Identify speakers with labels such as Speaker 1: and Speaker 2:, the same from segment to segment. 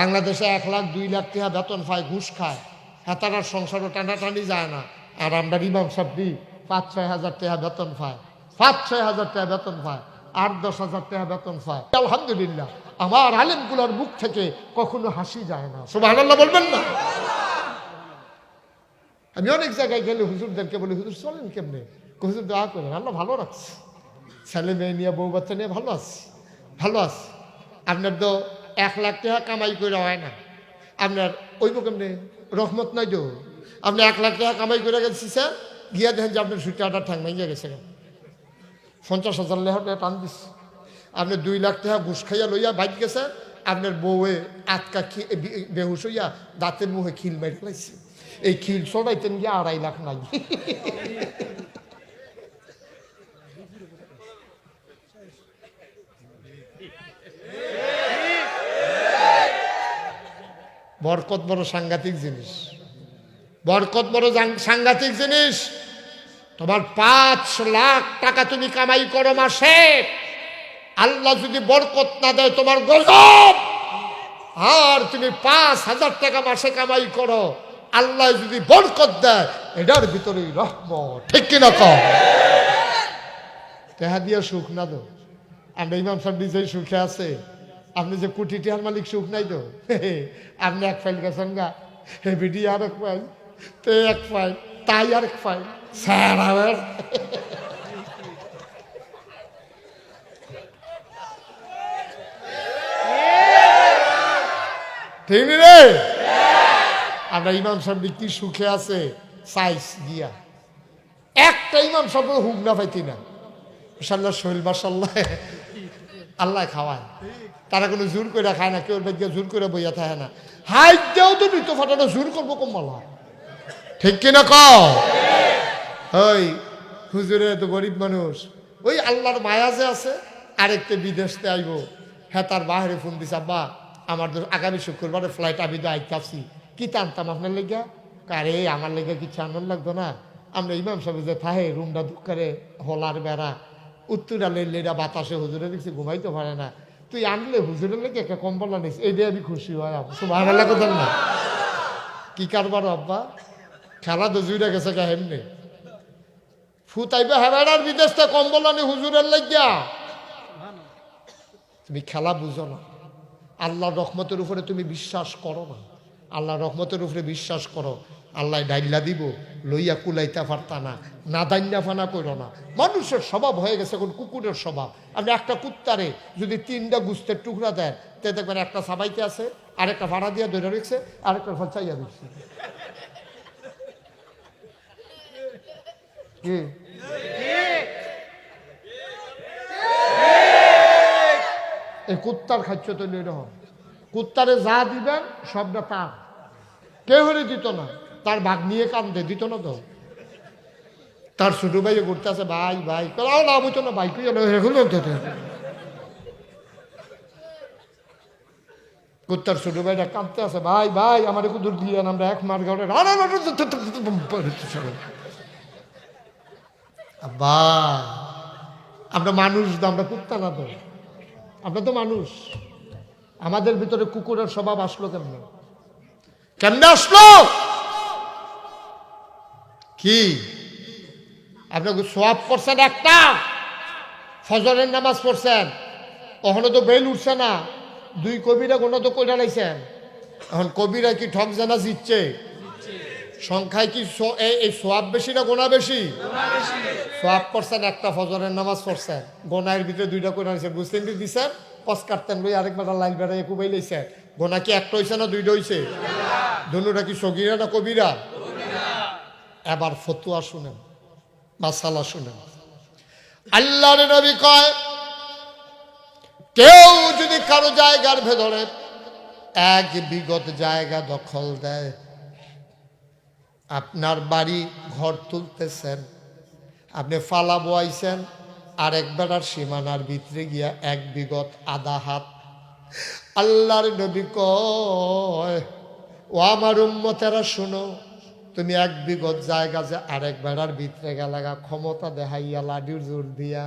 Speaker 1: বাংলাদেশে এক লাখ দুই লাখ টাকা বেতন পায়, ঘুষ খায়। হেতারার সংসারও টানাটানি যায় না। আর আমরা ইমাম সাহেবদি পাঁচ, ছয় হাজার টাকা বেতন পায়। পাঁচ, ছয় হাজার টাকা বেতন পায়, আট, দশ হাজার টাকা বেতন পায়। আলহামদুলিল্লাহ, আমার আলেমগুলোর মুখ থেকে কখনো হাসি যায় না। সুবাহ বলবেন না। আমি অনেক জায়গায় গেলে হুজুরদেরকে বলি, হুজুর, চলেন কেমনে? হুজুর, দোয়া করেন, আল্লাহ ভালো রাখছে। ছেলে মেয়ে নিয়ে বউ বাচ্চা নিয়ে ভালো আছি ভালো আছি। আপনার তো এক লাখ টাকা কামাই করে হয় না। আপনার ওই কেমনে? রহমত নাই তো? আপনি এক লাখ টাকা কামাই করে গেছি, স্যার। গিয়া দেখেন যে আপনার সুইটারটা ঠাং ভেঙে গেছে। পঞ্চাশ হাজার লেহার টাকা টান দিচ্ছে আপনি দুই লাখ টাকা ঘুষ খাইয়া লইয়া বাইক গেছে আপনার বউয়ে আটকা বেহুশ হইয়া দাঁতের মুখে খিল মেরে ফেলাইছে। এই খিল সরাইতেন গিয়ে আড়াই লাখ নাই। বরকত বড় সাংঘাতিক জিনিস। বরকত বড় সাংঘাতিক জিনিস। তোমার পাঁচ লাখ টাকা তুমি কামাই করো মাসে। আল্লাহ যদি বরকত না দেয় তোমার গজব। আর তুমি পাঁচ হাজার টাকা মাসে কামাই করো, আল্লাহ যদি বরকত দেয়, এটার ভিতরেই রহম ঠিক কিনা কম তেহা দিয়া সুখ না দো আমরা ইমাম সাহেব নিজেই সুখে আছে। আপনি যে কোটি টিহার মালিক, সুখ নাই তো? আপনি এক ফাইল গেছেন গা। হে বিডি আর এক ফাইল, তে এক ফাইল, তাই আর এক ফাইল। স্যার, আবার। ঠিক রে? আমরা ইমাম সাহেব কি সুখে আছে? সাইজ গিয়া একটা ইমাম সাহেব হুক না পাইতি না। মাসাল্লাহ শৈল মাসাল্লাহ আল্লাহ খাওয়ায়। তারা কোনো জোর করে খায় না কেউ বেদিকে জোর করে বইয়া থাকে না। হাই দেও তো মৃত ফাটানো জোর করব কম্বলা ঠিক কিনা ক ওই হুজুরে তো গরিব মানুষ। ওই আল্লাহর মায়া যে আছে আরেকটা বিদেশতে আইব। হ্যাঁ তার বাহিরে ফোন দিছে আব্বা আমার তো আগামী শুক্রবারে ফ্লাইট আমি তো আইতাছি কি টানতাম আপনার লেগা? আরে আমার লেগে কিছু আনন্দ লাগতো না? আমরা ইমাম সাহেব যে থাহে রুমটা দুঃখারে হলার বেড়া উত্তরা লেলেরা বাতাসে হুজুরে দেখছি, ঘুমাইতে পারে না। তুই আনলে হুজুরের লেগে একটা কম্বল আনিস, এই দিয়ে আমি খুশি হয় কথা না। কি কারবার আব্বা? খেলা তো জুইরা গেছে কা হেমনি? ফুতাইবে হেবেড়ার বিদেশে কম্বল আনি হুজুরের লাগিয়া। তুমি খেলা বুঝো না। আল্লাহ রহমতের উপরে তুমি বিশ্বাস করো না। আল্লাহ রহমতের উপরে বিশ্বাস করো। আল্লাহ ডাইল্লা দিব, লইয়া কুলাইতে পারতা না না দাইন্যা ফানা করো না। মানুষের স্বভাব হয়ে গেছে এখন কুকুরের স্বভাব। আপনি একটা কুত্তারে যদি তিনটা গুস্তের টুকরা দেন, তে দেখবেন একটা সাবাইতে আছে, আরেকটা ভাড়া দিয়ে ধরে রেখেছে, আরেকটা ফলচাইয়া দিচ্ছে এই কুত্তার খাচ্ছ তো এরকম কুত্তারে যা দিবেন সবটা তার কেউ হলে দিত না তার ভাগ নিয়ে কান্দে দিত না তো তার ছোট ভাইও ঘুরতে আছে ভাই ভাই কলাও না বুঝতো না বাইক হলো কুত্তার ছোট ভাইটা কাঁদতে আছে ভাই ভাই আমার একটু দূর দিয়ে আমরা এক মার গাড়ে আব্বা আমরা মানুষ আমরা কুত্তা না তো আমরা তো মানুষ আমাদের ভিতরে কুকুরের স্বভাব আসলো কেমনে? কেমনে আসলো? কি? আপনাকে সোয়াব করছেন একটা ফজরের নামাজ পড়ছেন? ওখানে তো বেল উঠছে না। দুই কবিরা কোনো তো কইরা লাইছেন। এখন কবিরা কি ঠক জানা জিতছে? সংখ্যায় কি এই- সোয়াব বেশি না গোনা বেশি? সোয়াব করছেন একটা, ফজরের নামাজ পড়ছেন। গোনায়ের ভিতরে দুইটা করে আনছেন বুঝতেন কি দিছেন? পস কাটতেন লই আরেকবার লাইল বেড়াই কুবাই লইছেন গোনা কি একটা হইছে না দুইটা হইছে ধনুটা কি সগিরা না কবিরা এবার ফতুয়া শুনেন মাসালা শুনেন। আল্লাহর নবী কয়, কেউ যদি কারও জায়গার ভেতরে এক বিগত জায়গা দখল দেয়, আপনার বাড়ি ঘর তুলতেছেন, আপনি ফালা বয়াইছেন আর একবার সীমানার ভিতরে গিয়া এক বিগত আধা হাত। আল্লাহর নবী কয়, ও আমার উম্মতেরা, শুনো, তুমি এক বিগত জায়গা যে আরেক বেড়ার ভিতরে গেলাগা ক্ষমতা দেখাইয়া লাডির জোর দিয়া।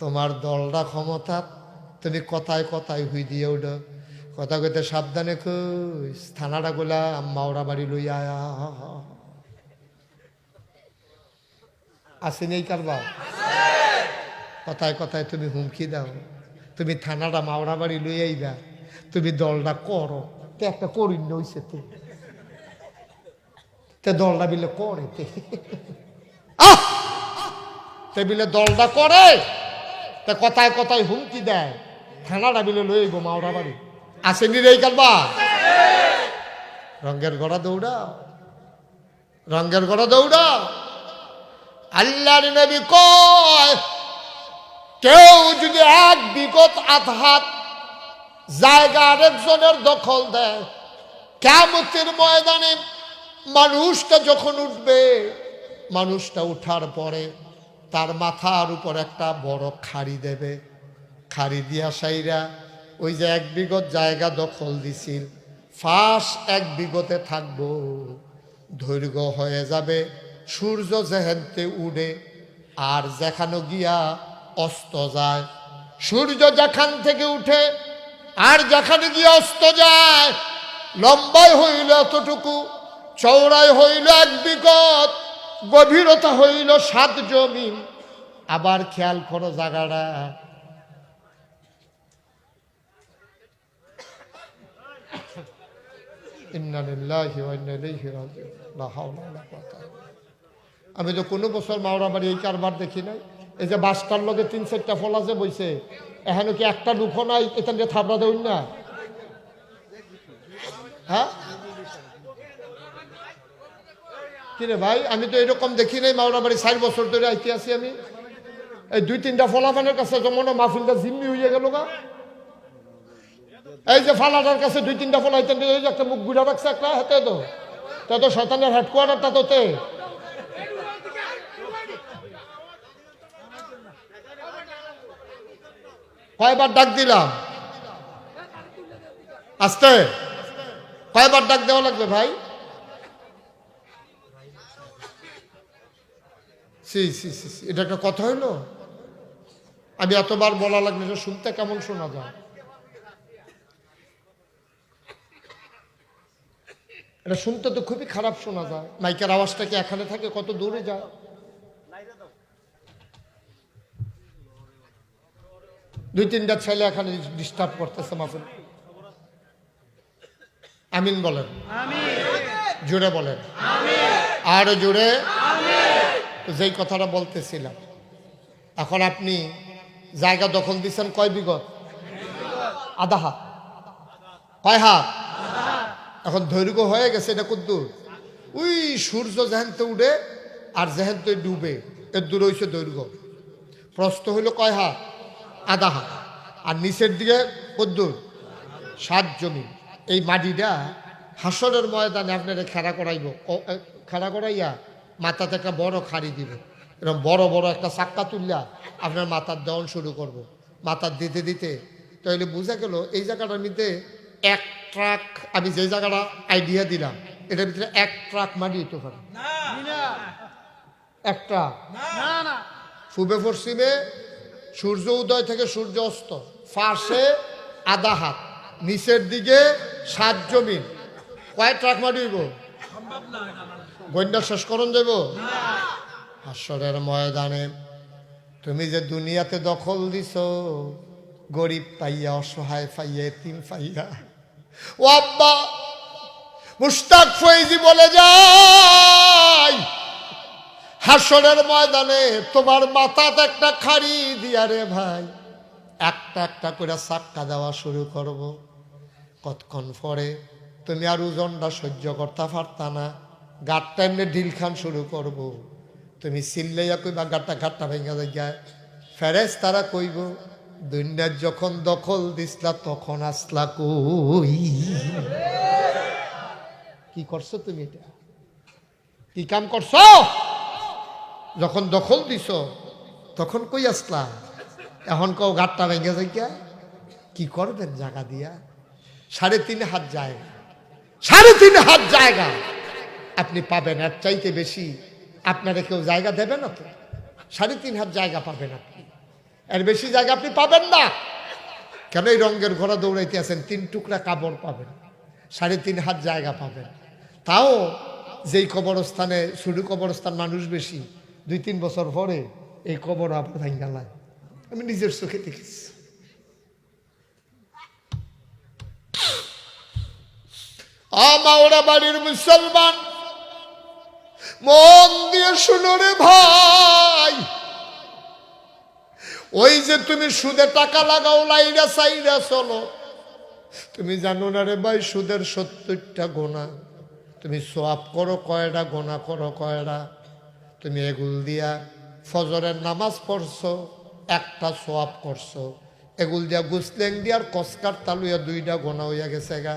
Speaker 1: তোমার দলটা ক্ষমতা, তুমি কথায় কথায় হুই দিয়ে উঠো। কথা কইতে সাবধানে কইস, থানাটা গোলা মাওরা বাড়ি লইয়া আয়া। আসেনি এই কারবার? কথায় কথায় তুমি হুমকি দাও। তুমি থানাটা মাওরা বাড়ি লই আইবা। তুমি দলটা করো। তে একটা করিন নইছে তে। তে দলটা বিলে করে তে! তে বিলে দলটা করে। তে কথায় কথায় হুমকি দেয়। থানাটা বিলে লই আইব মাওরা বাড়ি আসেনি রে কারবার? রঙ্গের গড়া দৌড়াও। রঙ্গের গড়া দৌড়াও। আল্লাহর নবী কয় কেউ যদি এক বিগত আধাত জায়গা আরেকজনের দখল দেয় কেমতের ময়দানে মানুষটা যখন উঠবে, মানুষটা উঠার পরে তার মাথার উপর একটা বড় খাড়ি দেবে। খাড়ি দিয়া সাইরা ওই যে এক বিগত জায়গা দখল দিছিল, ফাঁস এক বিগতে থাকব, দৈর্ঘ্য হয়ে যাবে, সূর্য যেহেনতে উড়ে, আর যেখানে গিয়া অস্ত যায়। সূর্য যেখান থেকে উঠে আর যেখানে গিয়ে অস্ত যায়, লম্বায় হইল এতটুকু চৌড়ায় হইল এক বিগত, গভীরতা হইল সাত জমিন। আবার খেয়াল করো বিল্লাহ। আমি তো কোনো বছর মাওরা বাড়ি এই কারবার দেখি নাই। এই যে বাসটার লগে তিন চারটা ফল আছে বইছে, এখানে কি একটা লুকো নাই? এখান দিয়ে থাবড়া দেউন না। হ্যাঁ? কিরে ভাই, আমি তো এরকম দেখি নাই মাওরা বাড়ি চার বছর ধরে আইতে আছি আমি। এই দুই তিনটা ফলাফানের কাছে যেমন মাহফিলটা জিম্মি হয়ে গেল গা। এই যে ফালাটার কাছে দুই তিনটা ফল আইতেন, এই যে একটা মুখ গুড়া রাখছে একটা হাতে তো। তা তো শয়তানের হেডকোয়ার্টারটা তে কয়বার ডাক দিলাম? আস্তে? কয়বার ডাক দেওয়া লাগবে ভাই? এটা একটা কথা হইল? আমি এতবার বলা লাগবে শুনতে কেমন শোনা যায়। এটা শুনতে তো খুবই খারাপ শোনা যায়। মাইকের আওয়াজটা কি এখানে থাকে? কত দূরে যায়? দুই তিনটা ছেলে এখানে ডিস্টার্ব করতেছে মাফুল আমিন বলেন। জুড়ে বলেন। আর জুড়ে যেই কথাটা বলতেছিলাম এখন আপনি জায়গা দখল দিচ্ছেন কয় বিগত আধা হাত। কয় হাত? এখন দৈর্ঘ্য হয়ে গেছে এটা কদ্দূর ওই সূর্য যেহেনতে উঠে আর যেহেনতে ডুবে এর দূর হইছে দৈর্ঘ্য। প্রস্থ হইল কয় হাত? আধা হাত আর নিচের দিকে কদ্দুর সাত জমি। এই মাটিটা হাসরের ময়দানে আপনারা খেলা করাইব। খেলা করাইয়া মাথাতে একটা বড় খাড়ি দিবে। এরকম বড় বড় একটা চাক্কা তুললা আপনার মাথার দেওয়ান শুরু করব। মাথার দিতে দিতে তাহলে বোঝা গেল এই জায়গাটার মধ্যে এক ট্রাক আমি যে জায়গাটা আইডিয়া দিলাম এটার ভিতরে এক ট্রাক মাটি হতে পারে। এক ট্রাক পূবে পশ্চিমে সূর্য উদয় থেকে সূর্য অস্ত। ফার্সে আধা হাত, নিচের দিকে সাত জমিন। কয় ট্রাক মারিব গন্যা শেষ করণ যাব হাসরের ময়দানে তুমি যে দুনিয়াতে দখল দিছ, গরিব পাইয়া, অসহায় পাইয়া তিন পাইয়া। ও আব্বা, মুস্তাক ফৈজি বলে যায় হাসনের ময়দানে তোমার মাথাতে একটা খাড়ি দিয়া রে ভাই। একটা একটা করে চাক্কা দেওয়া শুরু করব। কতক্ষণ পরে তুমি আর ওজনটা সহ্য করতে পারতা না। গাটটা এমনি ঢিল খান শুরু করব। তুমি চিল্লাইয়া কইবা, গাটটা গাটটা ভেঙে যায় ফেরেস তারা কইব, দুনিয়ার যখন দখল দিসলা, তখন আসলা কই? কি করছ তুমি এটা? কি কাম করছ? যখন দখল দিছ, তখন কই আসলা? এখন কও গাটটা ভেঙে যাইয়া কি করবেন জায়গা দিয়া? সাড়ে তিন হাত জায়গা সাড়ে তিন হাত জায়গা। আপনি পাবেন এর চাইতে বেশি। আপনারা কেউ জায়গা দেবে না তো। সাড়ে তিন হাত জায়গা পাবেন আপনি। এর বেশি জায়গা আপনি পাবেন না। কেন এই রঙের ঘোড়া দৌড়াইতে আছেন? তিন টুকরা কাপড় পাবেন। সাড়ে তিন হাত জায়গা পাবেন। তাও যেই কবরস্থানে, শুধু কবরস্থান মানুষ বেশি দুই তিন বছর পরে এই কবর আবার ভাঙ্গালায় আমি নিজের চোখে দেখেছি। আমাওরা বাড়ির মুসলমান, মন দিয়ে শুনো রে ভাই। ওই যে তুমি সুদে টাকা লাগাও, লাইরা সাইরা চলো। তুমি জানো না রে ভাই, সুদের সত্তরটা গোনা। তুমি সোয়াব করো, কয়টা গোনা করো, কয়টা? তুমি এগুল দিয়া ফজরের নামাজ পড়ছো, একটা সোয়াব করছ। এগুল দিয়া গুসলেং দিয়ার কসকার তালুয়া দুইটা গোনা হইয়া গেছে গা।